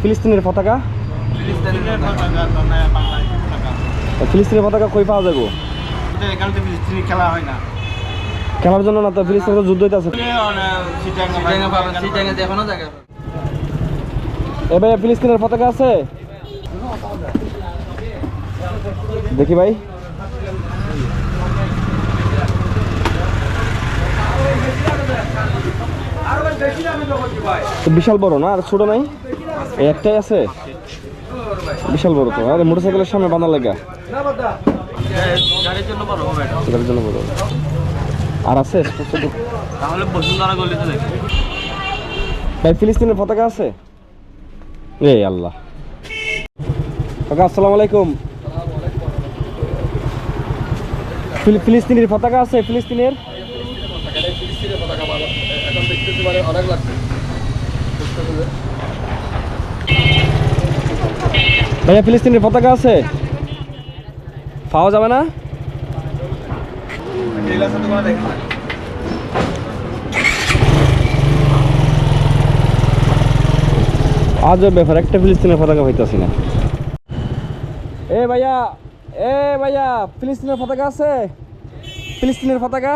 ফিলিস্তিনের পতাকা? ফিলিস্তিনের পতাকা কই পাওয়া যাব? খেলা হয় না। খেলার জন্য না তো ফিলিস্তিনের যুদ্ধ হইতেছে। সিটাঙ্গা পাবেন সিটাঙ্গা এখনও জায়গা এ ভাই ফিলিস্তিনের পতাকা আছে? দেখি ভাই। বিশাল বড় না আর ছোট নাই? একটাই আছে? বিশাল বড় তো। আরে মোটরসাইকেলের সামনে বাঁধা লাগা। গাড়ির জন্য বড় হবে এটা। সেটার জন্য বড় আর আছে? তাহলে বসুন্ধরা গলিতে ভাই ফিলিস্তিনের পতাকা আছে? এ আল্লাহ। কাকা আসসালামু আলাইকুম। ফিলি- ফিলিস্তিনের পতাকা আছে? ফিলিস্তিনের? ভাইয়া, ফিলিস্তিনের পতাকা আছে? পাওয়া যাবে না? আজব ব্যাপার, একটা ফিলিস্তিনের পতাকা পাইতেছি না। এ ভাইয়া এ ভাইয়া, ফিলিস্তিনের পতাকা আছে? ফিলিস্তিনের পতাকা?